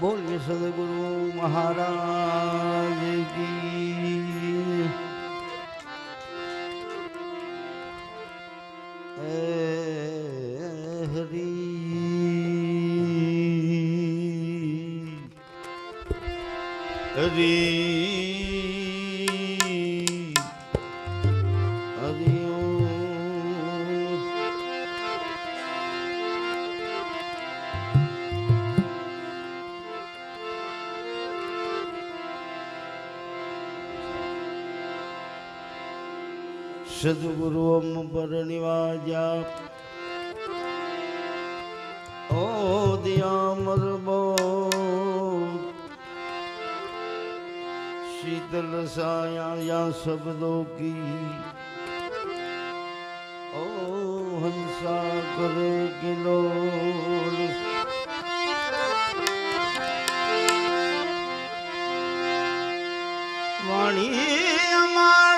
બોલીએ સદગુરુ મહારાજ કી હરી. હરી. સદગુરુમ પરણિવાજા ઓ દિયામર બો શીતલ સાયા શબ્દો કી ઓ હંસા કરે કિલો વાણી અમાર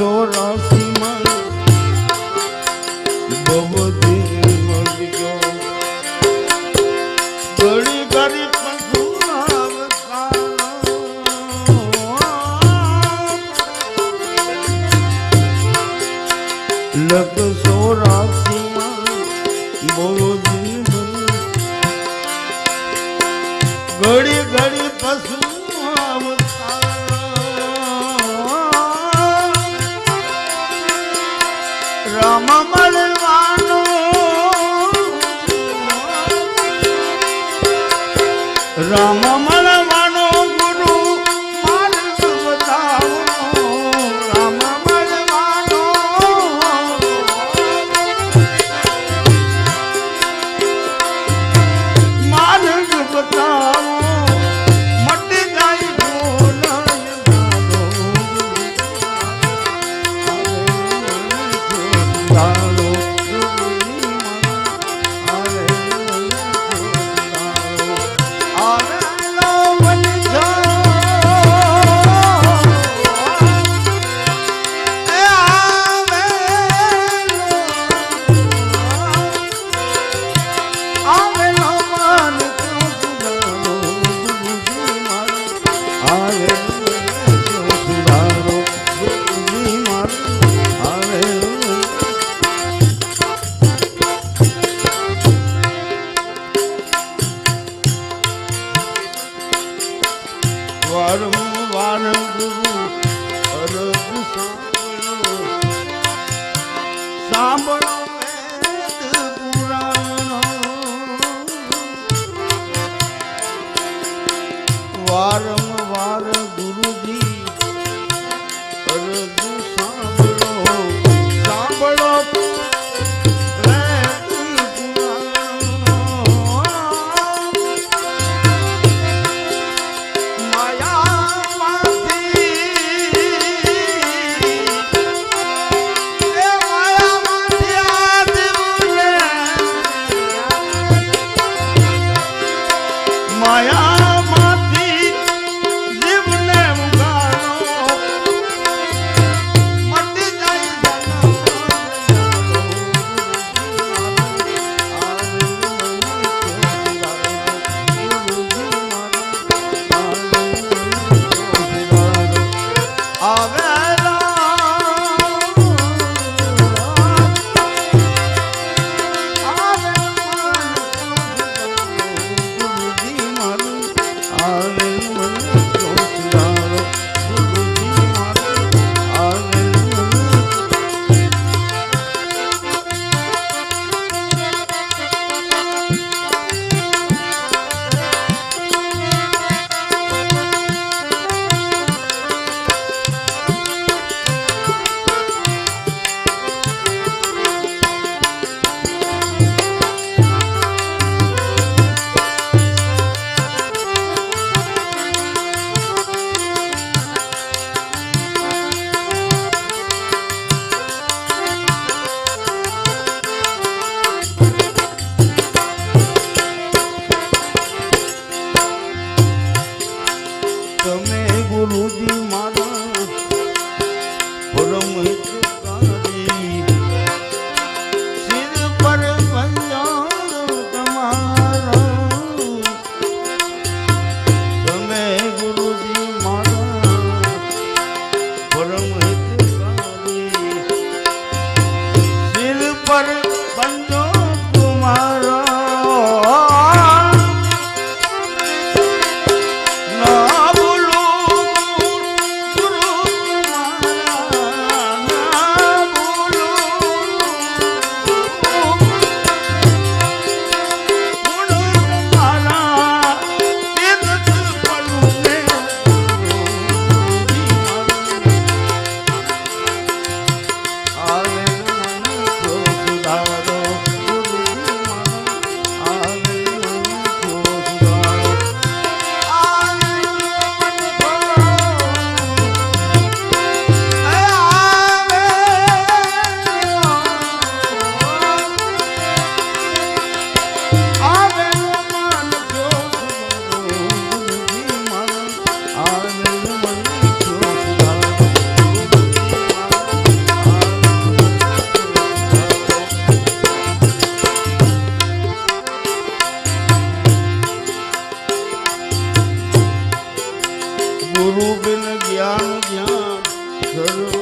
જો રાખી માં બહુ রঙমালা વારંવાર ગુરુજી ગુરુ બિન જ્ઞાન જ્ઞાન